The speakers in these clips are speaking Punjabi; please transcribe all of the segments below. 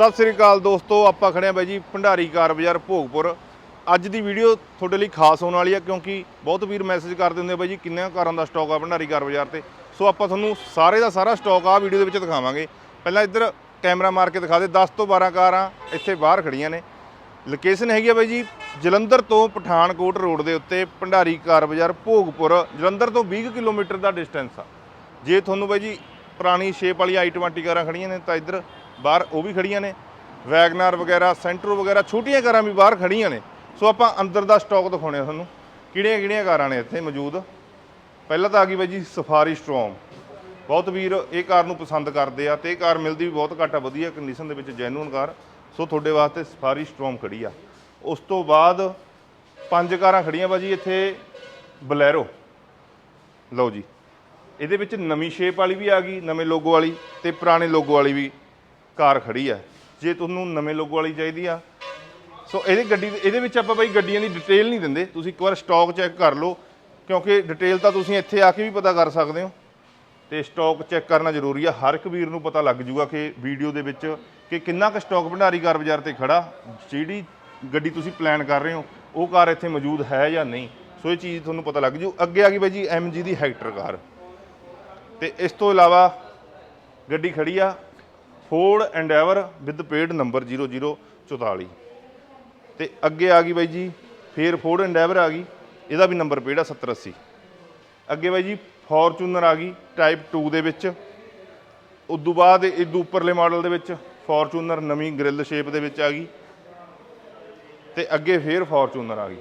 ਸਤਿ ਸ੍ਰੀ ਅਕਾਲ ਦੋਸਤੋ, ਆਪਾਂ ਖੜੇ ਆ ਬਾਈ ਜੀ ਭੰਡਾਰੀ ਕਾਰ ਬਾਜ਼ਾਰ ਭੋਗਪੁਰ। ਅੱਜ ਦੀ ਵੀਡੀਓ ਤੁਹਾਡੇ ਲਈ ਖਾਸ ਹੋਣ ਵਾਲੀ ਆ ਕਿਉਂਕਿ ਬਹੁਤ ਵੀਰ ਮੈਸੇਜ ਕਰਦੇ ਹੁੰਦੇ ਬਾਈ ਜੀ, ਕਿੰਨੀਆਂ ਕਾਰਾਂ ਦਾ ਸਟਾਕ ਆ ਭੰਡਾਰੀ ਕਾਰ ਬਾਜ਼ਾਰ ਤੇ। ਸੋ ਆਪਾਂ ਤੁਹਾਨੂੰ ਸਾਰੇ ਦਾ ਸਾਰਾ ਸਟਾਕ ਆ ਵੀਡੀਓ ਦੇ ਵਿੱਚ ਦਿਖਾਵਾਂਗੇ। ਪਹਿਲਾਂ ਇੱਧਰ ਕੈਮਰਾ ਮਾਰ ਕੇ ਦਿਖਾ ਦੇ 10 ਤੋਂ 12 ਕਾਰਾਂ ਇੱਥੇ ਬਾਹਰ ਖੜੀਆਂ ਨੇ। ਲੋਕੇਸ਼ਨ ਹੈਗੀ ਆ ਬਾਈ ਜੀ, ਜਲੰਧਰ ਤੋਂ ਪਠਾਨਕੋਟ ਰੋਡ ਦੇ ਉੱਤੇ ਭੰਡਾਰੀ ਕਾਰ ਬਾਜ਼ਾਰ ਭੋਗਪੁਰ। ਜਲੰਧਰ ਤੋਂ 20 ਕਿਲੋਮੀਟਰ ਦਾ ਡਿਸਟੈਂਸ ਆ। ਜੇ ਤੁਹਾਨੂੰ ਬਾਈ ਜੀ ਪੁਰਾਣੀ ਸ਼ੇਪ ਵਾਲੀ i20 ਕਾਰਾਂ ਖੜੀਆਂ ਨੇ ਤਾਂ ਇੱਧਰ ਬਾਹਰ ਉਹ ਵੀ ਖੜੀਆਂ ਨੇ। ਵੈਗਨਾਰ ਵਗੈਰਾ, ਸੈਂਟਰੋ ਵਗੈਰਾ, ਛੋਟੀਆਂ ਕਾਰਾਂ ਵੀ ਬਾਹਰ ਖੜੀਆਂ ਨੇ। ਸੋ ਆਪਾਂ ਅੰਦਰ ਦਾ ਸਟਾਕ ਦਿਖਾਉਣੇ ਆ ਤੁਹਾਨੂੰ। ਕਿਹੜੀਆਂ ਕਿਹੜੀਆਂ ਕਾਰਾਂ ਨੇ ਇੱਥੇ ਮੌਜੂਦ? ਪਹਿਲਾਂ ਤਾਂ ਆ ਗਈ ਬਾਈ ਜੀ ਸਫਾਰੀ ਸਟ੍ਰੋਮ ਬਹੁਤ ਵੀਰ ਇਹ ਕਾਰ ਨੂੰ ਪਸੰਦ ਕਰਦੇ ਆ ਤੇ ਇਹ ਕਾਰ ਮਿਲਦੀ ਵੀ ਬਹੁਤ ਘੱਟ ਆ, ਵਧੀਆ ਕੰਡੀਸ਼ਨ ਦੇ ਵਿੱਚ ਜੈਨੂਨ ਕਾਰ। ਸੋ ਤੁਹਾਡੇ ਵਾਸਤੇ ਸਫਾਰੀ ਸਟ੍ਰੋਮ ਖੜੀ ਆ। ਉਸ ਤੋਂ ਬਾਅਦ ਪੰਜ ਕਾਰਾਂ ਖੜੀਆਂ ਬਾਜੀ ਇੱਥੇ ਬਲੈਰੋ ਲਓ ਜੀ। ਇਹਦੇ ਵਿੱਚ ਨਵੀਂ ਸ਼ੇਪ ਵਾਲੀ ਵੀ ਆ ਗਈ, ਨਵੇਂ ਲੋਗੋ ਵਾਲੀ ਤੇ ਪੁਰਾਣੇ ਲੋਗੋ ਵਾਲੀ ਵੀ। ਕਾਰ ਖੜੀ ਆ, ਜੇ ਤੁਹਾਨੂੰ ਨਵੇਂ ਲੋਗੋ ਵਾਲੀ ਚਾਹੀਦੀ ਆ। ਸੋ ਇਹਦੇ ਗੱਡੀ, ਇਹਦੇ ਵਿੱਚ ਆਪਾਂ ਬਾਈ ਗੱਡੀਆਂ ਦੀ ਡਿਟੇਲ ਨਹੀਂ ਦਿੰਦੇ। ਤੁਸੀਂ ਇੱਕ ਵਾਰ ਸਟਾਕ ਚੈੱਕ ਕਰ ਲਓ, ਕਿਉਂਕਿ ਡਿਟੇਲ ਤਾਂ ਤੁਸੀਂ ਇੱਥੇ ਆ ਕੇ ਵੀ ਪਤਾ ਕਰ ਸਕਦੇ ਹੋ। ਤੇ ਸਟਾਕ ਚੈੱਕ ਕਰਨਾ ਜ਼ਰੂਰੀ ਆ। ਹਰ ਇੱਕ ਵੀਰ ਨੂੰ ਪਤਾ ਲੱਗ ਜੂਗਾ ਕਿ ਵੀਡੀਓ ਦੇ ਵਿੱਚ ਕਿ ਕਿੰਨਾ ਕੁ ਸਟਾਕ ਭੰਡਾਰੀ ਕਾਰ ਬਾਜ਼ਾਰ ਤੇ ਖੜਾ। ਜਿਹੜੀ ਗੱਡੀ ਤੁਸੀਂ ਪਲਾਨ ਕਰ ਰਹੇ ਹੋ, ਉਹ ਕਾਰ ਇੱਥੇ ਮੌਜੂਦ ਹੈ ਜਾਂ ਨਹੀਂ। ਸੋ ਇਹ ਚੀਜ਼ ਤੁਹਾਨੂੰ ਪਤਾ ਲੱਗ ਜੂ। ਅੱਗੇ ਆ ਗਈ ਬਾਈ ਜੀ MG ਦੀ ਹੈਕਟਰ ਕਾਰ। ਤੇ ਇਸ ਤੋਂ ਇਲਾਵਾ ਗੱਡੀ ਖੜੀ ਆ। Ford Endeavour with paid number 0044 ਤੇ ਅੱਗੇ ਆ ਗਈ ਬਾਈ ਜੀ, ਫੇਰ ਫੋਰਡ ਐਂਡੈਵਰ ਆ ਗਈ, ਇਹਦਾ ਵੀ ਨੰਬਰ ਪੇਡ ਆ 7080 ਅੱਗੇ ਬਾਈ ਜੀ, ਫੋਰਚੂਨਰ ਆ ਗਈ ਟਾਈਪ 2 ਦੇ ਵਿੱਚ। ਉਦੋਂ ਬਾਅਦ ਇਹ ਉੱਪਰਲੇ ਮਾਡਲ ਦੇ ਵਿੱਚ ਫੋਰਚੂਨਰ, ਨਵੀਂ ਗ੍ਰਿਲ ਸ਼ੇਪ ਦੇ ਵਿੱਚ ਆ ਗਈ। ਤੇ ਅੱਗੇ ਫੇਰ ਫੋਰਚੂਨਰ ਆ ਗਈ।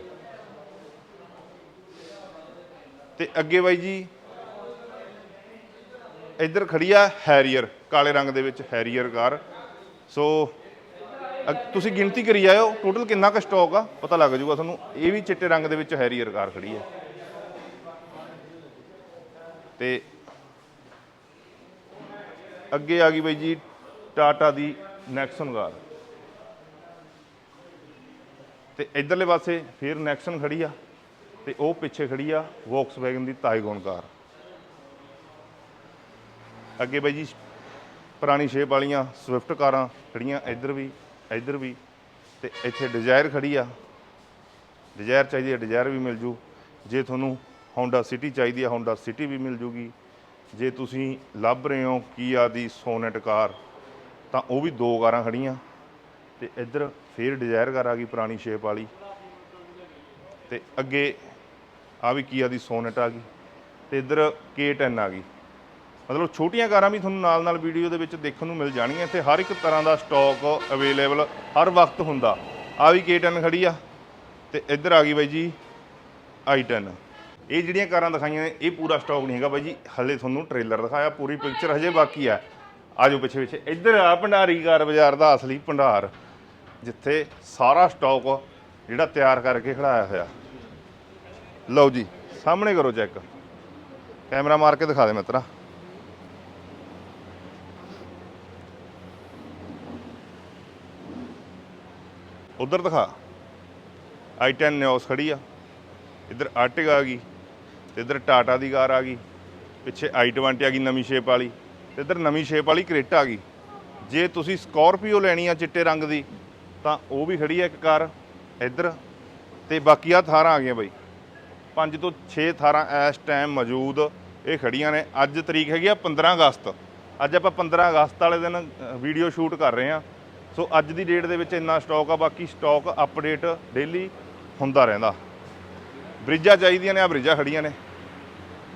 ਤੇ ਅੱਗੇ ਬਾਈ ਜੀ ਇੱਧਰ ਖੜੀ ਆ ਹੈਰੀਅਰ, ਕਾਲੇ ਰੰਗ ਦੇ ਵਿੱਚ ਹੈਰੀਅਰ ਕਾਰ। ਸੋ ਅ- ਤੁਸੀਂ ਗਿਣਤੀ ਕਰੀ ਜਾਇਓ ਟੋਟਲ ਕਿੰਨਾ ਕੁ ਸਟਾਕ ਆ? ਪਤਾ ਲੱਗ ਜਾਊਗਾ ਤੁਹਾਨੂੰ, ਇਹ ਵੀ ਚਿੱਟੇ ਰੰਗ ਦੇ ਵਿੱਚ ਹੈਰੀਅਰ ਕਾਰ ਖੜੀ ਹੈ। ਤੇ ਅੱਗੇ ਆ ਗਈ ਬਾਈ ਜੀ, ਟਾਟਾ ਦੀ ਨੈਕਸਨ ਕਾਰ। ਤੇ ਇਧਰਲੇ ਪਾਸੇ ਫਿਰ ਨੈਕਸਨ ਖੜੀ ਆ, ਤੇ ਉਹ ਪਿੱਛੇ ਖੜੀ ਆ ਵੌਕਸਵੈਗਨ ਦੀ ਤਾਈਗੋਨ ਕਾਰ। ਅੱਗੇ ਬਾਈ ਜੀ, ਪੁਰਾਣੀ ਸ਼ੇਪ ਵਾਲੀਆਂ ਸਵਿਫਟ ਕਾਰਾਂ ਖੜੀਆਂ, ਇੱਧਰ ਵੀ ਇੱਧਰ ਵੀ ਤੇ ਇੱਥੇ ਡਿਜ਼ਾਇਰ ਖੜੀ ਆ। ਡਿਜ਼ਾਇਰ ਚਾਹੀਦੀ ਹੈ ਡਿਜ਼ਾਇਰ ਵੀ ਮਿਲ ਜੂ। ਜੇ ਤੁਹਾਨੂੰ Honda ਸਿਟੀ ਚਾਹੀਦੀ ਹੈ Honda ਸਿਟੀ ਵੀ ਮਿਲ ਜੂਗੀ। ਜੇ ਤੁਸੀਂ ਲੱਭ ਰਹੇ ਹੋ ਕੀਆ ਦੀ ਸੋਨਟ ਕਾਰ, ਤਾਂ ਉਹ ਵੀ ਦੋ ਕਾਰਾਂ ਖੜੀਆਂ। ਤੇ ਇੱਧਰ ਫੇਰ ਡਿਜ਼ਾਇਰ ਕਾਰ ਆ ਗਈ ਪੁਰਾਣੀ ਸ਼ੇਪ ਵਾਲੀ। ਤੇ ਅੱਗੇ ਆ ਵੀ ਕੀਆ ਦੀ ਸੋਨਟ ਆ ਗਈ। ਤੇ ਇੱਧਰ K10 ਆ ਗਈ। ਮਤਲਬ ਛੋਟੀਆਂ ਕਾਰਾਂ ਵੀ ਤੁਹਾਨੂੰ ਨਾਲ ਨਾਲ ਵੀਡੀਓ ਦੇ ਵਿੱਚ ਦੇਖਣ ਨੂੰ ਮਿਲ ਜਾਣਗੀਆਂ। ਇੱਥੇ ਹਰ ਇੱਕ ਤਰ੍ਹਾਂ ਦਾ ਸਟਾਕ ਅਵੇਲੇਬਲ ਹਰ ਵਕਤ ਹੁੰਦਾ। ਆ ਵੀ K10 ਖੜੀ ਆ ਤੇ ਇੱਧਰ ਆ ਗਈ ਬਾਈ ਜੀ i10 ਇਹ ਜਿਹੜੀਆਂ ਕਾਰਾਂ ਦਿਖਾਈਆਂ ਨੇ, ਇਹ ਪੂਰਾ ਸਟਾਕ ਨਹੀਂ ਹੈਗਾ ਬਾਈ ਜੀ। ਹਲੇ ਤੁਹਾਨੂੰ ਟ੍ਰੇਲਰ ਦਿਖਾਇਆ, ਪੂਰੀ ਪਿਕਚਰ ਹਜੇ ਬਾਕੀ ਆ। ਆਜੋ ਪਿੱਛੇ ਪਿੱਛੇ। ਇੱਧਰ ਆ ਭੰਡਾਰੀ ਕਾਰ ਬਾਜ਼ਾਰ ਦਾ ਅਸਲੀ ਭੰਡਾਰ, ਜਿੱਥੇ ਸਾਰਾ ਸਟਾਕ ਜਿਹੜਾ ਤਿਆਰ ਕਰਕੇ ਖੜਾਇਆ ਹੋਇਆ। ਲਓ ਜੀ, ਸਾਹਮਣੇ ਕਰੋ ਚੈੱਕ ਕੈਮਰਾ ਮਾਰ ਕੇ ਦਿਖਾ ਦੇ ਮਿੱਤਰਾ। ਉਧਰ ਦਿਖਾ। I10 ਨਿਓਸ ਖੜੀ ਆ। ਇੱਧਰ ਆਰਟਿਗਾ ਆ ਗਈ ਤੇ ਇੱਧਰ ਟਾਟਾ ਦੀ ਕਾਰ ਆ ਗਈ। ਪਿੱਛੇ i20 ਆ ਗਈ ਨਵੀਂ ਸ਼ੇਪ ਵਾਲੀ ਤੇ ਇੱਧਰ ਨਵੀਂ ਸ਼ੇਪ ਵਾਲੀ ਕਰੇਟਾ ਆ ਗਈ। ਜੇ ਤੁਸੀਂ ਸਕੋਰਪੀਓ ਲੈਣੀ ਆ ਚਿੱਟੇ ਰੰਗ ਦੀ, ਤਾਂ ਉਹ ਵੀ ਖੜੀ ਆ ਇੱਕ ਕਾਰ ਇੱਧਰ ਤੇ ਬਾਕੀ ਆ ਥਾਰਾਂ ਆ ਗਈਆਂ ਬਾਈ। 5 ਤੋਂ 6 ਥਾਰਾਂ ਇਸ ਟਾਈਮ ਮੌਜੂਦ ਇਹ ਖੜੀਆਂ ਨੇ। ਅੱਜ ਤਰੀਕ ਹੈਗੀ ਆ 15 ਅਗਸਤ। ਅੱਜ ਆਪਾਂ 15 ਅਗਸਤ ਵਾਲੇ ਦਿਨ ਵੀਡੀਓ ਸ਼ੂਟ ਕਰ ਰਹੇ ਆ। ਸੋ ਅੱਜ ਦੀ ਡੇਟ ਦੇ ਵਿੱਚ ਇੰਨਾ ਸਟਾਕ ਆ, ਬਾਕੀ ਸਟਾਕ ਅਪਡੇਟ ਡੇਲੀ ਹੁੰਦਾ ਰਹਿੰਦਾ। ਬ੍ਰਿਜਾਂ ਚਾਹੀਦੀਆਂ ਨੇ ਆ ਬ੍ਰਿਜਾਂ ਖੜੀਆਂ ਨੇ।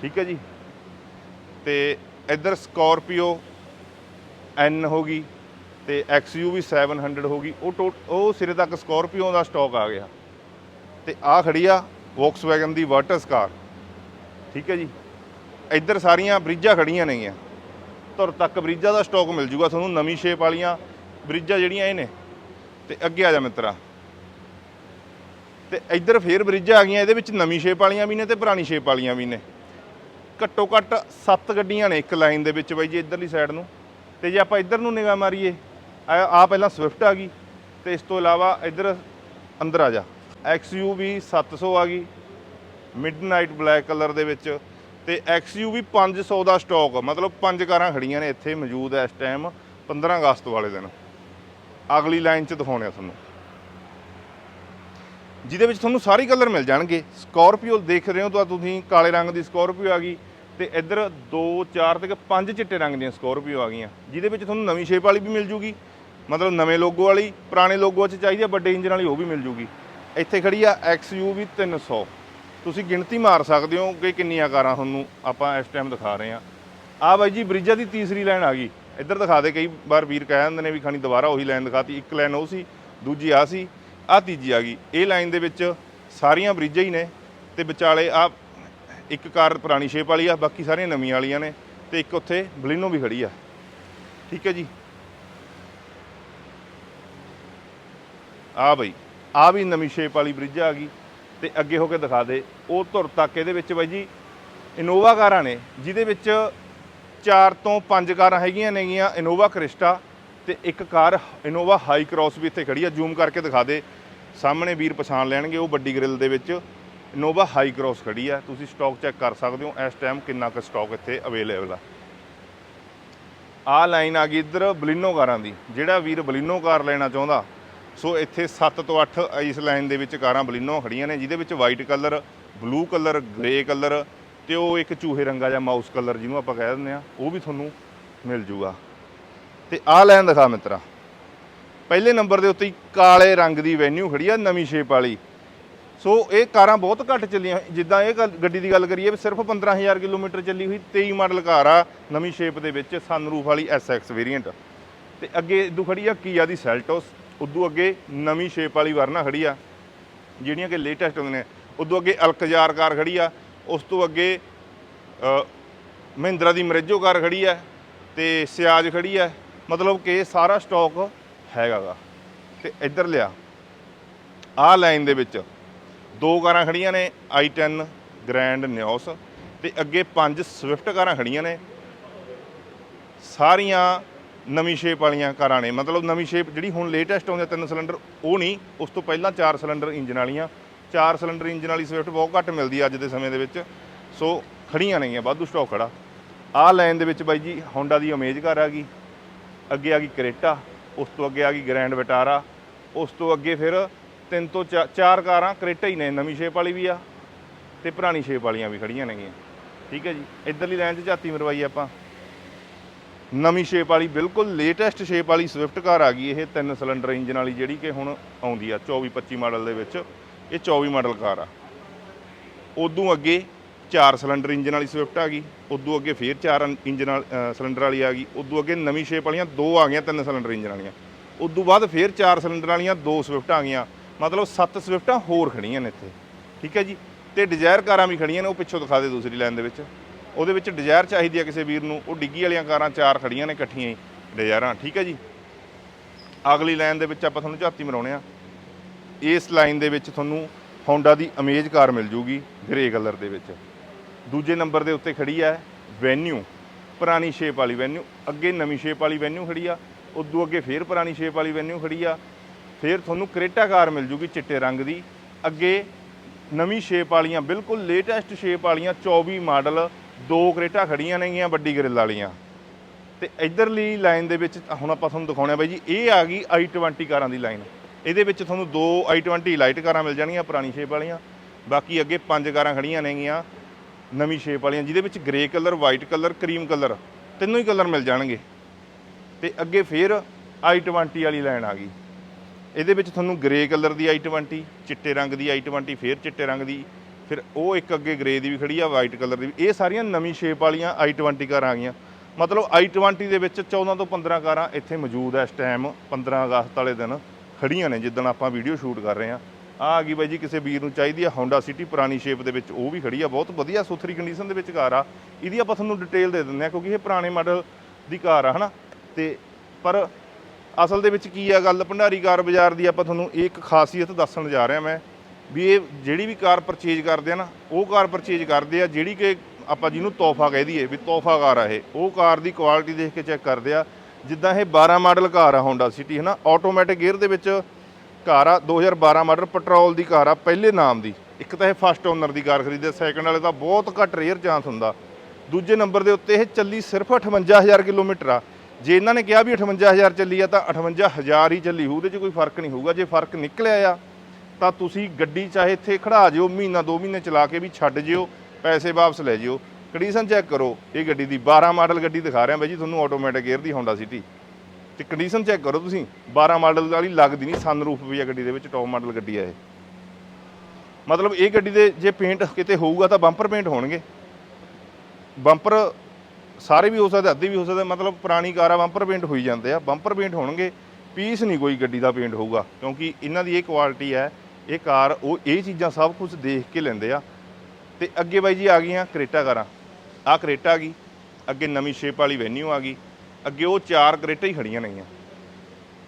ਠੀਕ ਹੈ ਜੀ? ਤੇ ਇੱਧਰ ਸਕਾਰਪੀਓ ਐਨ ਹੋ ਗਈ ਤੇ XUV 700 ਹੋ ਗਈ। ਉਹ ਟੋ- ਉਹ ਸਿਰੇ ਤੱਕ ਸਕਾਰਪੀਓ ਦਾ ਸਟਾਕ ਆ ਗਿਆ। ਤੇ ਆ ਖੜੀ ਆ ਵੌਕਸਵੈਗਨ ਦੀ ਵਾਟਰਸ ਕਾਰ ਠੀਕ ਹੈ ਜੀ? ਇੱਧਰ ਸਾਰੀਆਂ ਬ੍ਰਿਜਾਂ ਖੜੀਆਂ ਨੇਗੀਆਂ। ਤੁਰ ਤੱਕ ਬ੍ਰਿਜਾਂ ਦਾ ਸਟਾਕ ਮਿਲ ਜੂਗਾ। ਤੁਹਾਨੂੰ ਨਵੀਂ ਸ਼ੇਪ ਵਾਲੀਆਂ ਬ੍ਰਿਜਾਂ ਜਿਹੜੀਆਂ ਇਹ ਨੇ, ਤੇ ਅੱਗੇ ਆ ਜਾ ਮਿੱਤਰਾ। ਤੇ ਇੱਧਰ ਫੇਰ ਬ੍ਰਿਜਾਂ ਆ ਗਈਆਂ, ਇਹਦੇ ਵਿੱਚ ਨਵੀਂ ਸ਼ੇਪ ਵਾਲੀਆਂ ਵੀ ਨੇ ਤੇ ਪੁਰਾਣੀ ਸ਼ੇਪ ਵਾਲੀਆਂ ਵੀ ਨੇ। ਘੱਟੋ ਘੱਟ 7 ਗੱਡੀਆਂ ਨੇ ਇੱਕ ਲਾਈਨ ਦੇ ਵਿੱਚ ਬਾਈ ਜੀ ਇੱਧਰਲੀ ਸਾਈਡ ਨੂੰ। ਤੇ ਜੇ ਆਪਾਂ ਇੱਧਰ ਨੂੰ ਨਿਗਾਹ ਮਾਰੀਏ, ਆ ਆਹ ਪਹਿਲਾਂ ਸਵਿਫਟ ਆ ਗਈ, ਤੇ ਇਸ ਤੋਂ ਇਲਾਵਾ ਇੱਧਰ ਅੰਦਰ ਆ ਜਾ। XUV 700 ਆ ਗਈ ਮਿਡਨਾਈਟ ਬਲੈਕ ਕਲਰ ਦੇ ਵਿੱਚ, ਤੇ XUV 500 ਦਾ ਸਟਾਕ ਮਤਲਬ ਪੰਜ ਕਾਰਾਂ ਖੜੀਆਂ ਨੇ ਇੱਥੇ ਮੌਜੂਦ ਹੈ ਇਸ ਟਾਈਮ 15 ਅਗਸਤ ਵਾਲੇ ਦਿਨ। ਅਗਲੀ ਲਾਈਨ 'ਚ ਦਿਖਾਉਣੇ ਆ ਤੁਹਾਨੂੰ। ਜਿਹਦੇ ਵਿੱਚ ਤੁਹਾਨੂੰ ਸਾਰੇ ਕਲਰ ਮਿਲ ਜਾਣਗੇ। ਸਕਾਰਪੀਓ ਦੇਖ ਰਹੇ ਹੋ ਤਾਂ ਤੁਸੀਂ, ਕਾਲੇ ਰੰਗ ਦੀ ਸਕਾਰਪੀਓ ਆ ਗਈ ਤੇ ਇੱਧਰ 2 4 ਤੇ 5 ਚਿੱਟੇ ਰੰਗ ਦੀਆਂ ਸਕਾਰਪੀਓ ਆ ਗਈਆਂ। ਜਿਹਦੇ ਵਿੱਚ ਤੁਹਾਨੂੰ ਨਵੀਂ ਸ਼ੇਪ ਵਾਲੀ ਵੀ ਮਿਲ ਜੂਗੀ। ਮਤਲਬ ਨਵੇਂ ਲੋਗੋ ਵਾਲੀ, ਪੁਰਾਣੇ ਲੋਗੋ 'ਚ ਚਾਹੀਦੀ ਆ ਵੱਡੇ ਇੰਜਨ ਵਾਲੀ ਉਹ ਵੀ ਮਿਲ ਜੂਗੀ। ਇੱਥੇ ਖੜੀ ਆ XUV 300 ਤੁਸੀਂ ਗਿਣਤੀ ਮਾਰ ਸਕਦੇ ਹੋ ਕਿ ਕਿੰਨੀਆਂ ਕਾਰਾਂ ਤੁਹਾਨੂੰ ਆਪਾਂ ਇਸ ਟਾਈਮ ਦਿਖਾ ਰਹੇ ਆ ਆ ਬਾਈ ਜੀ, ਬ੍ਰਿਜਾ ਦੀ ਤੀਸਰੀ ਲਾਈਨ ਆ ਗਈ। ਇੱਧਰ ਦਿਖਾ ਦੇ, ਕਈ ਵਾਰ ਵੀਰ ਕਹਿ ਦਿੰਦੇ ਨੇ ਵੀ ਖਾਣੀ ਦੁਬਾਰਾ ਉਹੀ ਲਾਈਨ ਦਿਖਾਤੀ, ਇੱਕ ਲਾਈਨ ਉਹ ਸੀ, ਦੂਜੀ ਆ ਸੀ ਆ ਤੀਜੀ ਆ ਗਈ। ਇਹ ਲਾਈਨ ਦੇ ਵਿੱਚ ਸਾਰੀਆਂ ਬ੍ਰਿਜਾਂ ਹੀ ਨੇ ਤੇ ਵਿਚਾਲੇ ਆ ਇੱਕ ਕਾਰ ਪੁਰਾਣੀ ਸ਼ੇਪ ਵਾਲੀ ਆ, ਬਾਕੀ ਸਾਰੀਆਂ ਨਵੀਆਂ ਵਾਲੀਆਂ ਨੇ ਤੇ ਇੱਕ ਉੱਥੇ ਬਲਿਨੋ ਵੀ ਖੜੀ ਆ। ਠੀਕ ਹੈ ਜੀ? ਆ ਬਈ ਆ ਵੀ ਨਵੀਂ ਸ਼ੇਪ ਵਾਲੀ ਬ੍ਰਿਜ ਆ ਗਈ ਤੇ ਅੱਗੇ ਹੋ ਕੇ ਦਿਖਾ ਦੇ, ਉਹ ਧੁਰ ਤੱਕ ਇਹਦੇ ਵਿੱਚ ਬਾਈ ਜੀ ਇਨੋਵਾ ਕਾਰਾਂ ਨੇ, ਜਿਹਦੇ ਵਿੱਚ ਚਾਰ ਤੋਂ ਪੰਜ ਕਾਰਾਂ ਹੈਗੀਆਂ ਨੇਗੀਆਂ ਇਨੋਵਾ ਕ੍ਰਿਸਟਾ ਤੇ ਇੱਕ ਕਾਰ ਇਨੋਵਾ ਹਾਈ ਕ੍ਰਾਸ ਵੀ ਇੱਥੇ ਖੜੀ ਆ। ਜ਼ੂਮ ਕਰਕੇ ਦਿਖਾ ਦੇ। ਸਾਹਮਣੇ ਵੀਰ ਪਛਾਣ ਲੈਣਗੇ ਉਹ ਵੱਡੀ ਗ੍ਰਿਲ ਦੇ ਵਿੱਚ। ਇਨੋਵਾ ਹਾਈ ਕ੍ਰਾਸ ਖੜੀ ਆ। ਤੁਸੀਂ ਸਟਾਕ ਚੈੱਕ ਕਰ ਸਕਦੇ ਹੋ ਇਸ ਟਾਈਮ ਕਿੰਨਾ ਕੁ ਸਟਾਕ ਇੱਥੇ ਅਵੇਲੇਬਲ ਆ। ਆ ਲਾਈਨ ਆ ਗਈ ਇੱਧਰ ਬਲਿਨੋ ਕਾਰਾਂ ਦੀ। ਜਿਹੜਾ ਵੀਰ ਬਲਿਨੋ ਕਾਰ ਲੈਣਾ ਚਾਹੁੰਦਾ, ਸੋ ਇੱਥੇ 7 ਤੋਂ 8 ਇਸ ਲਾਈਨ ਦੇ ਵਿੱਚ ਕਾਰਾਂ ਬਲਿਨੋ ਖੜੀਆਂ ਨੇ, ਜਿਹਦੇ ਵਿੱਚ white colour blue colour grey colour ਤੇ ਉਹ ਇੱਕ ਚੂਹੇ ਰੰਗਾ ਜਾਂ ਮਾਊਸ ਕਲਰ ਜਿਹਨੂੰ ਆਪਾਂ ਕਹਿ ਦਿੰਦੇ ਆ ਉਹ ਵੀ ਤੁਹਾਨੂੰ ਮਿਲ ਜੂਗਾ। ਤੇ ਆਹ ਲੈਣ ਦਿਖਾ ਮਿੱਤਰਾ। ਪਹਿਲੇ ਨੰਬਰ ਦੇ ਉੱਤੇ ਕਾਲੇ ਰੰਗ ਦੀ ਵੈਨਿਊ ਖੜੀ ਆ, ਨਵੀਂ ਸ਼ੇਪ ਵਾਲੀ। ਸੋ ਇਹ ਕਾਰਾਂ ਬਹੁਤ ਘੱਟ ਚੱਲੀਆਂ। ਜਿੱਦਾਂ ਇਹ ਗੱਡੀ ਦੀ ਗੱਲ ਕਰੀਏ ਵੀ ਸਿਰਫ 15000 ਕਿਲੋਮੀਟਰ ਚੱਲੀ ਹੋਈ 23 ਮਾਡਲ ਕਾਰ ਆ, ਨਵੀਂ ਸ਼ੇਪ ਦੇ ਵਿੱਚ ਸਨਰੂਫ ਵਾਲੀ SX ਵੇਰੀਐਂਟ ਤੇ ਅੱਗੇ ਇਦੋਂ ਖੜੀ ਆ ਕੀਆ ਦੀ ਸੈਲਟੋਸ ਉਦੋਂ ਅੱਗੇ ਨਵੀਂ ਸ਼ੇਪ ਵਾਲੀ ਵਰਨਾ ਖੜੀ ਆ, ਜਿਹੜੀਆਂ ਕਿ ਲੇਟੈਸਟ ਹੁੰਦੇ ਨੇ। ਉਦੋਂ ਅੱਗੇ ਅਲਕਜ਼ਾਰ ਕਾਰ ਖੜੀ ਆ ਉਸ ਤੋਂ ਅੱਗੇ ਮਹਿੰਦਰਾ ਦੀ ਮਰੇਜੋ ਕਾਰ ਖੜੀ ਹੈ ਤੇ ਸਿਆਜ ਖੜੀ ਹੈ। ਮਤਲਬ ਕਿ ਇਹ ਸਾਰਾ ਸਟਾਕ ਹੈਗਾਗਾ। ਤੇ ਇੱਧਰ ਲਿਆ। ਆਹ ਲਾਈਨ ਦੇ ਵਿੱਚ ਦੋ ਕਾਰਾਂ ਖੜੀਆਂ ਨੇ, i10 ਗ੍ਰੈਂਡ ਨਿਓਸ ਤੇ ਅੱਗੇ ਪੰਜ ਸਵਿਫਟ ਕਾਰਾਂ ਖੜੀਆਂ ਨੇ। ਸਾਰੀਆਂ ਨਵੀਂ ਸ਼ੇਪ ਵਾਲੀਆਂ ਕਾਰਾਂ ਨੇ। ਮਤਲਬ ਨਵੀਂ ਸ਼ੇਪ ਜਿਹੜੀ ਹੁਣ ਲੇਟੈਸਟ ਆਉਂਦੀ ਤਿੰਨ ਸਿਲੰਡਰ ਉਹ ਨਹੀਂ, ਉਸ ਤੋਂ ਪਹਿਲਾਂ ਚਾਰ ਸਿਲੰਡਰ ਇੰਜਨ ਵਾਲੀਆਂ। ਚਾਰ ਸਿਲੰਡਰ ਇੰਜਨ ਵਾਲੀ ਸਵਿਫਟ ਬਹੁਤ ਘੱਟ ਮਿਲਦੀ ਆ ਅੱਜ ਦੇ ਸਮੇਂ ਦੇ ਵਿੱਚ। ਸੋ ਖੜੀਆਂ ਨੇਗੀਆਂ, ਵਾਧੂ ਸਟਾਕ ਖੜਾ। ਆਹ ਲਾਈਨ ਦੇ ਵਿੱਚ ਬਾਈ ਜੀ ਹੋਂਡਾ ਦੀ ਅਮੇਜ ਘਰ ਆ ਗਈ। ਅੱਗੇ ਆ ਗਈ ਕਰੇਟਾ ਉਸ ਤੋਂ ਅੱਗੇ ਆ ਗਈ ਗ੍ਰੈਂਡ ਵਿਟਾਰਾ ਉਸ ਤੋਂ ਅੱਗੇ ਫਿਰ ਤਿੰਨ ਤੋਂ ਚਾ- ਚਾਰ ਕਾਰਾਂ ਕਰੇਟਾ ਹੀ ਨੇ, ਨਵੀਂ ਸ਼ੇਪ ਵਾਲੀ ਵੀ ਆ ਤੇ ਪੁਰਾਣੀ ਸ਼ੇਪ ਵਾਲੀਆਂ ਵੀ ਖੜੀਆਂ ਨੇਗੀਆਂ। ਠੀਕ ਹੈ ਜੀ, ਇਧਰਲੀ ਲਾਈਨ 'ਚ ਝਾਤੀ ਮਰਵਾਈ ਆਪਾਂ। ਨਵੀਂ ਸ਼ੇਪ ਵਾਲੀ, ਬਿਲਕੁਲ ਲੇਟੈਸਟ ਸ਼ੇਪ ਵਾਲੀ ਸਵਿਫਟ ਕਾਰ ਆ ਗਈ ਇਹ ਤਿੰਨ ਸਿਲੰਡਰ ਇੰਜਨ ਵਾਲੀ ਜਿਹੜੀ ਕਿ ਹੁਣ ਆਉਂਦੀ ਆ 24 25 ਮਾਡਲ ਦੇ ਵਿੱਚ। ਇਹ 24 ਮਾਡਲ ਕਾਰ ਆ। ਉਦੋਂ ਅੱਗੇ ਚਾਰ ਸਿਲੰਡਰ ਇੰਜਨ ਵਾਲੀ ਸਵਿਫਟ ਆ ਗਈ, ਉਦੋਂ ਅੱਗੇ ਫੇਰ ਚਾਰ ਇੰਜਨ ਵਾਲ- ਸਿਲੰਡਰ ਵਾਲੀ ਆ ਗਈ, ਉਦੋਂ ਅੱਗੇ ਨਵੀਂ ਸ਼ੇਪ ਵਾਲੀਆਂ ਦੋ ਆ ਗਈਆਂ, ਤਿੰਨ ਸਿਲੰਡਰ ਇੰਜਨ ਵਾਲੀਆਂ। ਉਦੋਂ ਬਾਅਦ ਫੇਰ ਚਾਰ ਸਿਲੰਡਰ ਵਾਲੀਆਂ ਦੋ ਸਵਿਫਟ ਆ ਗਈਆਂ, ਮਤਲਬ ਸੱਤ ਸਵਿਫਟਾਂ ਹੋਰ ਖੜੀਆਂ ਨੇ ਇੱਥੇ। ਠੀਕ ਹੈ ਜੀ? ਤੇ ਡਿਜ਼ਾਇਰ ਕਾਰਾਂ ਵੀ ਖੜੀਆਂ ਨੇ, ਉਹ ਪਿੱਛੋਂ ਦਿਖਾ ਦੇ ਦੂਸਰੀ ਲਾਈਨ ਦੇ ਵਿੱਚ। ਉਹਦੇ ਵਿੱਚ ਡਿਜ਼ਾਇਰ ਚਾਹੀਦੀ ਆ ਕਿਸੇ ਵੀਰ ਨੂੰ, ਉਹ ਡਿੱਗੀ ਵਾਲੀਆਂ ਕਾਰਾਂ ਚਾਰ ਖੜੀਆਂ ਨੇ ਇਕੱਠੀਆਂ ਹੀ, ਡਿਜ਼ਾਇਰਾਂ। ਠੀਕ ਹੈ ਜੀ? ਅਗਲੀ ਲਾਈਨ ਦੇ ਵਿੱਚ ਆਪਾਂ ਤੁਹਾਨੂੰ ਝਾਤੀ ਮਰਾਉਣੇ ਆ। ਇਸ ਲਾਈਨ ਦੇ ਵਿੱਚ ਤੁਹਾਨੂੰ ਹੋਂਡਾ ਦੀ ਅਮੇਜ ਕਾਰ ਮਿਲ ਜੂਗੀ ਗ੍ਰੇ ਕਲਰ ਦੇ ਵਿੱਚ। ਦੂਜੇ ਨੰਬਰ ਦੇ ਉੱਤੇ ਖੜੀ ਹੈ ਵੈਨਿਊ ਪੁਰਾਣੀ ਸ਼ੇਪ ਵਾਲੀ ਵੈਨਿਊ ਅੱਗੇ ਨਵੀਂ ਸ਼ੇਪ ਵਾਲੀ ਵੈਨਿਊ ਖੜੀ ਆ, ਉਦੋਂ ਅੱਗੇ ਫੇਰ ਪੁਰਾਣੀ ਸ਼ੇਪ ਵਾਲੀ ਵੈਨਿਊ ਖੜੀ ਆ, ਫੇਰ ਤੁਹਾਨੂੰ ਕਰੇਟਾ ਕਾਰ ਮਿਲ ਜੂਗੀ ਚਿੱਟੇ ਰੰਗ ਦੀ, ਅੱਗੇ ਨਵੀਂ ਸ਼ੇਪ ਵਾਲੀਆਂ, ਬਿਲਕੁਲ ਲੇਟੈਸਟ ਸ਼ੇਪ ਵਾਲੀਆਂ 24 ਮਾਡਲ ਦੋ ਕਰੇਟਾ ਖੜੀਆਂ ਨੇਗੀਆਂ, ਵੱਡੀ ਗ੍ਰਿਲ ਵਾਲੀਆਂ। ਤੇ ਇਧਰਲੀ ਲਾਈਨ ਦੇ ਵਿੱਚ ਹੁਣ ਆਪਾਂ ਤੁਹਾਨੂੰ ਦਿਖਾਉਣੇ ਆ ਬਾਈ ਜੀ, ਇਹ ਆ ਗਈ i20 ਕਾਰਾਂ ਦੀ ਲਾਈਨ। ਇਹਦੇ ਵਿੱਚ ਤੁਹਾਨੂੰ ਦੋ i20 ਲਾਈਟ ਕਾਰਾਂ ਮਿਲ ਜਾਣਗੀਆਂ, ਪੁਰਾਣੀ ਸ਼ੇਪ ਵਾਲੀਆਂ। ਬਾਕੀ ਅੱਗੇ ਪੰਜ ਕਾਰਾਂ ਖੜੀਆਂ ਨੇਗੀਆਂ, ਨਵੀਂ ਸ਼ੇਪ ਵਾਲੀਆਂ, ਜਿਹਦੇ ਵਿੱਚ grey colour white colour cream colour ਤਿੰਨੋਂ ਹੀ ਕਲਰ ਮਿਲ ਜਾਣਗੇ। ਤੇ ਅੱਗੇ ਫੇਰ i20 ਵਾਲੀ ਲਾਈਨ ਆ ਗਈ। ਇਹਦੇ ਵਿੱਚ ਤੁਹਾਨੂੰ ਗ੍ਰੇ ਕਲਰ ਦੀ i20, ਚਿੱਟੇ ਰੰਗ ਦੀ i20, ਫੇਰ ਚਿੱਟੇ ਰੰਗ ਦੀ, ਫਿਰ ਉਹ ਇੱਕ ਅੱਗੇ ਗ੍ਰੇ ਦੀ ਵੀ ਖੜੀ ਆ ਵਾਈਟ ਕਲਰ ਦੀ ਵੀ। ਇਹ ਸਾਰੀਆਂ ਨਵੀਂ ਸ਼ੇਪ ਵਾਲੀਆਂ i20 ਕਾਰਾਂ ਆ ਗਈਆਂ। ਮਤਲਬ i20 ਦੇ ਵਿੱਚ 14 ਤੋਂ 15 ਕਾਰਾਂ ਇੱਥੇ ਮੌਜੂਦ ਆ ਇਸ ਟਾਈਮ 15 ਅਗਸਤ ਵਾਲੇ ਦਿਨ। ਖੜੀਆਂ ਨੇ ਜਿੱਦਣ ਆਪਾਂ ਵੀਡੀਓ ਸ਼ੂਟ ਕਰ ਰਹੇ ਆ ਆ ਆ ਗਈ ਬਾਈ ਜੀ ਕਿਸੇ ਵੀਰ ਨੂੰ ਚਾਹੀਦੀ ਆ ਹੋਂਡਾ ਸਿਟੀ ਪੁਰਾਣੀ ਸ਼ੇਪ ਦੇ ਵਿੱਚ, ਉਹ ਵੀ ਖੜੀ ਆ, ਬਹੁਤ ਵਧੀਆ ਸੁਥਰੀ ਕੰਡੀਸ਼ਨ ਦੇ ਵਿੱਚ ਕਾਰ ਆ। ਇਹਦੀ ਆਪਾਂ ਤੁਹਾਨੂੰ ਡਿਟੇਲ ਦੇ ਦਿੰਦੇ ਆ ਕਿਉਂਕਿ ਇਹ ਪੁਰਾਣੇ ਮਾਡਲ ਦੀ ਕਾਰ ਆ, ਹਨਾ? ਤੇ ਪਰ ਅਸਲ ਦੇ ਵਿੱਚ ਕੀ ਆ ਗੱਲ, ਭੰਡਾਰੀ ਕਾਰ ਬਾਜ਼ਾਰ ਦੀ ਆਪਾਂ ਤੁਹਾਨੂੰ ਇਹ ਇੱਕ ਖਾਸੀਅਤ ਦੱਸਣ ਜਾ ਰਿਹਾ ਮੈਂ ਵੀ ਇਹ ਜਿਹੜੀ ਵੀ ਕਾਰ ਪਰਚੇਜ ਕਰਦੇ ਆ ਨਾ, ਉਹ ਕਾਰ ਪਰਚੇਜ ਕਰਦੇ ਆ ਜਿਹੜੀ ਕਿ ਆਪਾਂ ਜਿਹਨੂੰ ਤੋਹਫਾ ਕਹਿ ਦਈਏ ਵੀ ਤੋਹਫਾ ਕਾਰ ਆ ਇਹ। ਉਹ ਕਾਰ ਦੀ ਕੁਆਲਿਟੀ ਦੇਖ ਕੇ ਚੈੱਕ ਕਰਦੇ ਆ ਜਿੱਦਾਂ ਇਹ 12 ਮਾਡਲ ਕਾਰ ਆ ਹੋਂਡਾ ਸਿਟੀ ਹੈ ਨਾ ਆਟੋਮੈਟਿਕ ਗੇਅਰ ਦੇ ਵਿੱਚ ਕਾਰ ਆ 2012 ਮਾਡਲ ਪੈਟਰੋਲ ਦੀ ਕਾਰ ਆ, ਪਹਿਲੇ ਨਾਮ ਦੀ। ਇੱਕ ਤਾਂ ਇਹ ਫਸਟ ਓਨਰ ਦੀ ਕਾਰ ਖਰੀਦੇ ਸੈਕੰਡ ਵਾਲੇ ਤਾਂ ਬਹੁਤ ਘੱਟ ਰੇਅਰ ਚਾਂਸ ਹੁੰਦਾ। ਦੂਜੇ ਨੰਬਰ ਦੇ ਉੱਤੇ ਇਹ ਚੱਲੀ ਸਿਰਫ 58000 ਕਿਲੋਮੀਟਰ ਆ। ਜੇ ਇਹਨਾਂ ਨੇ ਕਿਹਾ ਵੀ 58000 ਚੱਲੀ ਆ, ਤਾਂ 58000 ਹੀ ਚੱਲੀ ਹੋਊ, ਉਹਦੇ 'ਚ ਕੋਈ ਫ਼ਰਕ ਨਹੀਂ ਹੋਊਗਾ। ਜੇ ਫ਼ਰਕ ਨਿਕਲਿਆ ਆ, ਤਾਂ ਤੁਸੀਂ ਗੱਡੀ ਚਾਹੇ ਇੱਥੇ ਖੜਾ ਜਿਓ, ਮਹੀਨਾ, ਦੋ ਮਹੀਨੇ ਚਲਾ ਕੇ ਵੀ ਛੱਡ ਜਿਓ, ਪੈਸੇ ਵਾਪਸ ਲੈ ਜਿਓ। ਕੰਡੀਸ਼ਨ ਚੈੱਕ ਕਰੋ। ਇਹ ਗੱਡੀ ਦੀ 12 ਮਾਡਲ ਗੱਡੀ ਦਿਖਾ ਰਿਹਾ ਬਾਈ ਜੀ, ਤੁਹਾਨੂੰ ਆਟੋਮੈਟਿਕ ਗੇਅਰ ਦੀ Honda City ਤੇ ਕੰਡੀਸ਼ਨ ਚੈੱਕ ਕਰੋ ਤੁਸੀਂ। 12 ਮਾਡਲ ਵਾਲੀ ਲੱਗਦੀ ਨਹੀਂ ਸਨਰੂਫ ਵੀ ਆ ਗੱਡੀ ਦੇ ਵਿੱਚ ਟੌਪ ਮਾਡਲ ਗੱਡੀ ਆ ਇਹ। ਮਤਲਬ ਇਹ ਗੱਡੀ ਦੇ ਜੇ ਪੇਂਟ ਕਿਤੇ ਹੋਊਗਾ ਤਾਂ ਬੰਪਰ ਪੇਂਟ ਹੋਣਗੇ। ਬੰਪਰ ਸਾਰੇ ਵੀ ਹੋ ਸਕਦੇ, ਅੱਧੇ ਵੀ ਹੋ ਸਕਦੇ, ਮਤਲਬ ਪੁਰਾਣੀ ਕਾਰ ਆ ਬੰਪਰ ਪੇਂਟ ਹੋਈ ਜਾਂਦੇ ਆ। ਬੰਪਰ ਪੇਂਟ ਹੋਣਗੇ ਪੀਸ ਨਹੀਂ ਕੋਈ ਗੱਡੀ ਦਾ ਪੇਂਟ ਹੋਊਗਾ, ਕਿਉਂਕਿ ਇਹਨਾਂ ਦੀ ਇਹ ਕੁਆਲਿਟੀ ਹੈ, ਇਹ ਕਾਰ, ਉਹ ਇਹ ਚੀਜ਼ਾਂ ਸਭ ਕੁਝ ਦੇਖ ਕੇ ਲੈਂਦੇ ਆ। ਤੇ ਅੱਗੇ ਬਾਈ ਜੀ ਆ ਗਈਆਂ ਕਰੇਟਾ ਕਾਰਾਂ। ਆ ਕਰੇਟਾ ਆ ਗਈ, ਅੱਗੇ ਨਵੀਂ ਸ਼ੇਪ ਵਾਲੀ ਵੈਨਿਊ ਆ ਗਈ, ਅੱਗੇ ਉਹ ਚਾਰ ਕਰੇਟਾਂ ਹੀ ਖੜੀਆਂ ਨੇਗੀਆਂ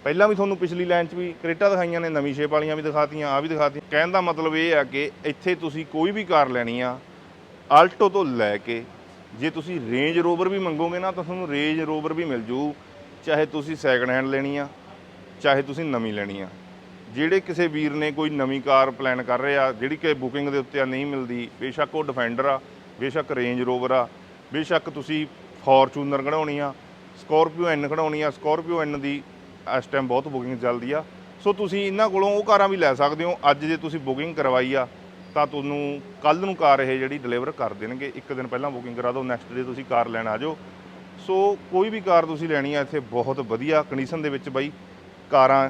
ਪਹਿਲਾਂ ਵੀ ਤੁਹਾਨੂੰ ਪਿਛਲੀ ਲਾਈਨ 'ਚ ਵੀ ਕਰੇਟਾਂ ਦਿਖਾਈਆਂ ਨੇ, ਨਵੀਂ ਸ਼ੇਪ ਵਾਲੀਆਂ ਵੀ ਦਿਖਾਤੀਆਂ ਆ ਵੀ ਦਿਖਾਤੀਆਂ। ਕਹਿਣ ਦਾ ਮਤਲਬ ਇਹ ਆ ਕਿ ਇੱਥੇ ਤੁਸੀਂ ਕੋਈ ਵੀ ਕਾਰ ਲੈਣੀ ਆ ਆਲਟੋ ਤੋਂ ਲੈ ਕੇ ਜੇ ਤੁਸੀਂ ਰੇਂਜ ਰੋਵਰ ਵੀ ਮੰਗੋਗੇ ਨਾ, ਤਾਂ ਤੁਹਾਨੂੰ ਰੇਂਜ ਰੋਵਰ ਵੀ ਮਿਲ ਜੂ, ਚਾਹੇ ਤੁਸੀਂ ਸੈਕੰਡ ਹੈਂਡ ਲੈਣੀ ਆ, ਚਾਹੇ ਤੁਸੀਂ ਨਵੀਂ ਲੈਣੀ ਆ। ਜਿਹੜੇ ਕਿਸੇ ਵੀਰ ਨੇ ਕੋਈ ਨਵੀਂ ਕਾਰ ਪਲਾਨ ਕਰ ਰਹੇ ਆ ਜਿਹੜੀ ਕਿ ਬੁਕਿੰਗ ਦੇ ਉੱਤੇ ਆ, ਨਹੀਂ ਮਿਲਦੀ, ਬੇਸ਼ੱਕ ਉਹ ਡਿਫੈਂਡਰ ਆ ਬੇਸ਼ੱਕ ਰੇਂਜ ਰੋਵਰ ਆ, ਬੇਸ਼ੱਕ ਤੁਸੀਂ ਫੋਰਚੂਨਰ ਕਢਾਉਣੀ ਆ, ਸਕੋਰਪੀਓ ਐਨ ਕਢਾਉਣੀ ਆ, ਸਕੋਰਪੀਓ ਐਨ ਦੀ ਇਸ ਟਾਈਮ ਬਹੁਤ ਬੁਕਿੰਗ ਚੱਲਦੀ ਆ। ਸੋ ਤੁਸੀਂ ਇਹਨਾਂ ਕੋਲੋਂ ਉਹ ਕਾਰਾਂ ਵੀ ਲੈ ਸਕਦੇ ਹੋ। ਅੱਜ ਜੇ ਤੁਸੀਂ ਬੁਕਿੰਗ ਕਰਵਾਈ ਆ, ਤਾਂ ਤੁਹਾਨੂੰ ਕੱਲ ਨੂੰ ਕਾਰ ਇਹ ਜਿਹੜੀ ਡਿਲੀਵਰ ਕਰ ਦੇਣਗੇ। ਇੱਕ ਦਿਨ ਪਹਿਲਾਂ ਬੁਕਿੰਗ ਕਰਾ ਦਿਓ ਨੈਕਸਟ ਡੇ ਤੁਸੀਂ ਕਾਰ ਲੈਣ ਆ ਜਾਓ। ਸੋ ਕੋਈ ਵੀ ਕਾਰ ਤੁਸੀਂ ਲੈਣੀ ਆ, ਇੱਥੇ ਬਹੁਤ ਵਧੀਆ ਕੰਡੀਸ਼ਨ ਦੇ ਵਿੱਚ ਬਾਈ ਕਾਰਾਂ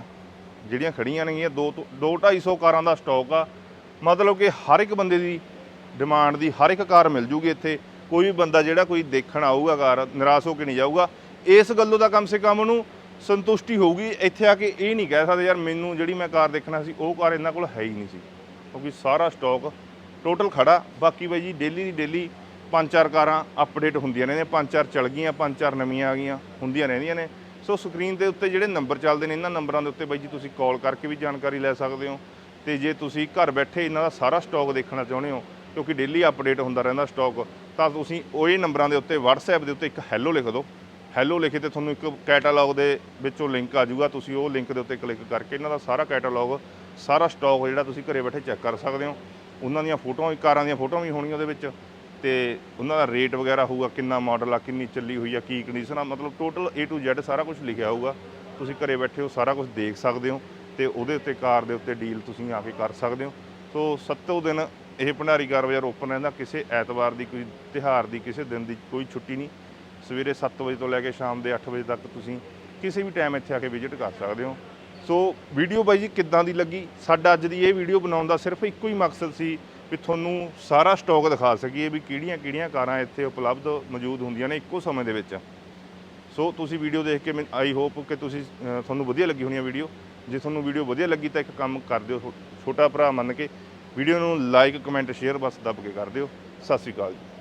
ਜਿਹੜੀਆਂ ਖੜੀਆਂ ਨੇਗੀਆਂ 2 ਤੋਂ 2 250 ਕਾਰਾਂ ਦਾ ਸਟਾਕ ਆ। ਮਤਲਬ ਕਿ ਹਰ ਇੱਕ ਬੰਦੇ ਦੀ ਡਿਮਾਂਡ ਦੀ ਹਰ ਇੱਕ ਕਾਰ ਮਿਲ ਜੂਗੀ ਇੱਥੇ। ਕੋਈ ਵੀ ਬੰਦਾ ਜਿਹੜਾ ਕੋਈ ਦੇਖਣ ਆਊਗਾ ਕਾਰ, ਨਿਰਾਸ਼ ਹੋ ਕੇ ਨਹੀਂ ਜਾਊਗਾ। ਇਸ ਗੱਲੋਂ ਦਾ ਕਮ ਸੇ ਕਮ ਉਹਨੂੰ ਸੰਤੁਸ਼ਟੀ ਹੋਊਗੀ। ਇੱਥੇ ਆ ਕੇ ਇਹ ਨਹੀਂ ਕਹਿ ਸਕਦੇ, ਯਾਰ ਮੈਨੂੰ ਜਿਹੜੀ ਮੈਂ ਕਾਰ ਦੇਖਣਾ ਸੀ, ਉਹ ਕਾਰ ਇਹਨਾਂ ਕੋਲ ਹੈ ਹੀ ਨਹੀਂ ਸੀ। ਕਿਉਂਕਿ ਸਾਰਾ ਸਟਾਕ ਟੋਟਲ ਖੜਾ। ਬਾਕੀ ਬਾਈ ਜੀ ਡੇਲੀ ਦੀ ਡੇਲੀ ਪੰਜ ਚਾਰ ਕਾਰਾਂ ਅਪਡੇਟ ਹੁੰਦੀਆਂ ਰਹਿੰਦੀਆਂ। ਪੰਜ ਚਾਰ ਚਲ ਗਈਆਂ, ਪੰਜ ਚਾਰ ਨਵੀਆਂ ਆ ਗਈਆਂ, ਹੁੰਦੀਆਂ ਰਹਿੰਦੀਆਂ ਨੇ। ਸੋ ਸਕਰੀਨ ਦੇ ਉੱਤੇ ਜਿਹੜੇ ਨੰਬਰ ਚੱਲਦੇ ਨੇ, ਇਹਨਾਂ ਨੰਬਰਾਂ ਦੇ ਉੱਤੇ ਬਾਈ ਜੀ ਤੁਸੀਂ ਕਾਲ ਕਰਕੇ ਵੀ ਜਾਣਕਾਰੀ ਲੈ ਸਕਦੇ ਹੋ। ਤੇ ਜੇ ਤੁਸੀਂ ਘਰ ਬੈਠੇ ਇਹਨਾਂ ਦਾ ਸਾਰਾ ਸਟਾਕ ਦੇਖਣਾ ਚਾਹੁੰਦੇ ਹੋ ਕਿਉਂਕਿ ਡੇਲੀ ਅਪਡੇਟ ਹੁੰਦਾ ਰਹਿੰਦਾ ਸਟਾਕ ਤਾਂ ਤੁਸੀਂ ਉਹ ਇਹ ਨੰਬਰਾਂ ਦੇ ਉੱਤੇ WhatsApp ਦੇ ਉੱਤੇ ਇੱਕ ਹੈਲੋ ਲਿਖ ਦਿਓ। ਹੈਲੋ ਲਿਖੇ ਤੇ ਤੁਹਾਨੂੰ ਇੱਕ ਕੈਟਾਲੌਗ ਦੇ ਵਿੱਚੋਂ ਲਿੰਕ ਆ ਜਾਊਗਾ। ਤੁਸੀਂ ਉਹ ਲਿੰਕ ਦੇ ਉੱਤੇ ਕਲਿੱਕ ਕਰਕੇ ਇਹਨਾਂ ਦਾ ਸਾਰਾ ਕੈਟਾਲੌਗ ਸਾਰਾ ਸਟਾਕ ਜਿਹੜਾ ਤੁਸੀਂ ਘਰੇ ਬੈਠੇ ਚੈੱਕ ਕਰ ਸਕਦੇ ਹੋ। ਉਹਨਾਂ ਦੀਆਂ ਫੋਟੋਆਂ ਵੀ, ਕਾਰਾਂ ਦੀਆਂ ਫੋਟੋਆਂ ਵੀ ਹੋਣਗੀਆਂ ਉਹਦੇ ਵਿੱਚ। ਤੇ ਉਹਨਾਂ ਦਾ ਰੇਟ ਵਗੈਰਾ ਹੋਊਗਾ, ਕਿੰਨਾ ਮਾਡਲ ਆ, ਕਿੰਨੀ ਚੱਲੀ ਹੋਈ ਆ, ਕੀ ਕੰਡੀਸ਼ਨ ਆ, ਮਤਲਬ ਟੋਟਲ A to Z ਸਾਰਾ ਕੁਝ ਲਿਖਿਆ ਹੋਊਗਾ। ਤੁਸੀਂ ਘਰੇ ਬੈਠੇ ਹੋ, ਸਾਰਾ ਕੁਝ ਦੇਖ ਸਕਦੇ ਹੋ। ਤੇ ਉਹਦੇ ਉੱਤੇ ਕਾਰ ਦੇ ਉੱਤੇ ਡੀਲ ਤੁਸੀਂ ਆ ਕੇ ਕਰ ਸਕਦੇ ਹੋ। ਸੋ ਸੱਤੋਂ ਦਿਨ ਇਹ ਭੰਡਾਰੀ ਕਾਰ ਬਾਜ਼ਾਰ ਓਪਨ ਰਹਿੰਦਾ, ਕਿਸੇ ਐਤਵਾਰ ਦੀ ਕੋਈ ਤਿਹਾਰ ਦੀ, ਕਿਸੇ ਦਿਨ ਦੀ ਕੋਈ ਛੁੱਟੀ ਨਹੀਂ। ਸਵੇਰੇ 7 ਵਜੇ ਤੋਂ ਲੈ ਕੇ ਸ਼ਾਮ ਦੇ 8 ਵਜੇ ਤੱਕ ਤੁਸੀਂ ਕਿਸੇ ਵੀ ਟਾਈਮ ਇੱਥੇ ਆ ਕੇ ਵਿਜ਼ਿਟ ਕਰ ਸਕਦੇ ਹੋ। ਸੋ ਵੀਡੀਓ ਬਾਈ ਜੀ ਕਿੱਦਾਂ ਦੀ ਲੱਗੀ? ਸਾਡਾ ਅੱਜ ਦੀ ਇਹ ਵੀਡੀਓ ਬਣਾਉਣ ਦਾ ਸਿਰਫ ਇੱਕੋ ਹੀ ਮਕਸਦ ਸੀ ਵੀ ਤੁਹਾਨੂੰ ਸਾਰਾ ਸਟਾਕ ਦਿਖਾ ਸਕੀਏ ਵੀ ਕਿਹੜੀਆਂ-ਕਿਹੜੀਆਂ ਕਾਰਾਂ ਇੱਥੇ ਉਪਲਬਧ ਮੌਜੂਦ ਹੁੰਦੀਆਂ ਨੇ ਇੱਕੋ ਸਮੇਂ ਦੇ ਵਿੱਚ। ਸੋ ਤੁਸੀਂ ਵੀਡੀਓ ਦੇਖ ਕੇ ਆਈ ਹੋਪ ਕਿ ਤੁਸੀਂ ਤੁਹਾਨੂੰ ਵਧੀਆ ਲੱਗੀ ਹੋਣੀ ਹੈ ਵੀਡੀਓ ਜੇ ਤੁਹਾਨੂੰ ਵੀਡੀਓ ਵਧੀਆ ਲੱਗੀ ਤਾਂ ਇੱਕ ਕੰਮ ਕਰ ਦਿਓ ਛੋਟਾ ਭਰਾ ਮੰਨ ਕੇ। ਵੀਡੀਓ ਨੂੰ ਲਾਈਕ ਕਮੈਂਟ ਸ਼ੇਅਰ ਬਸ ਦੱਬ ਕੇ ਕਰ ਦਿਓ। ਸਤਿ ਸ਼੍ਰੀ ਅਕਾਲ ਜੀ।